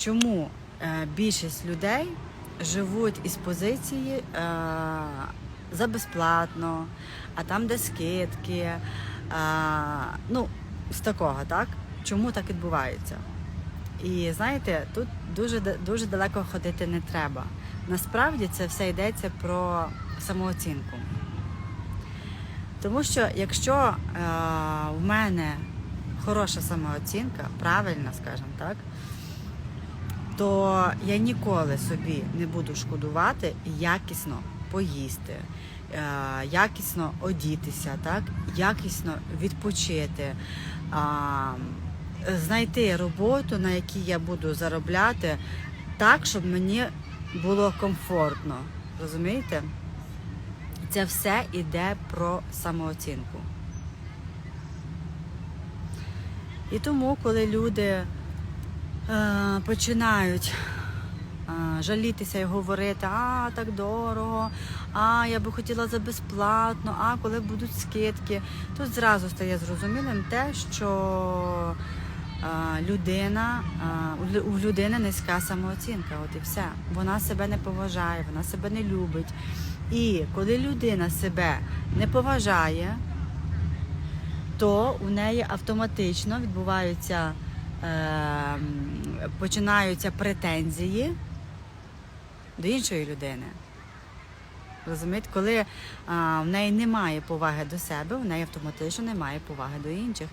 чому е, більшість людей живуть із позиції е, за безплатно, а там де скидки. Е, ну, з такого, так? Чому так відбувається? І знаєте, тут дуже дуже далеко ходити не треба. Насправді це все йдеться про самооцінку. Тому що якщо е, в мене хороша самооцінка, правильна, скажімо так, то я ніколи собі не буду шкодувати якісно поїсти, е, якісно одітися, так? якісно відпочити, знайти роботу, на якій я буду заробляти так, щоб мені було комфортно. Розумієте? Це все йде про самооцінку. І тому, коли люди починають жалітися і говорити, а так дорого, а я би хотіла за безплатно, а коли будуть скидки, тут зразу стає зрозумілим те, що людина, у людини низька самооцінка, от і все. Вона себе не поважає, вона себе не любить. І коли людина себе не поважає, то у неї автоматично відбуваються, е, м, починаються претензії до іншої людини. Розумієте, коли а, в неї немає поваги до себе, в неї автоматично немає поваги до інших.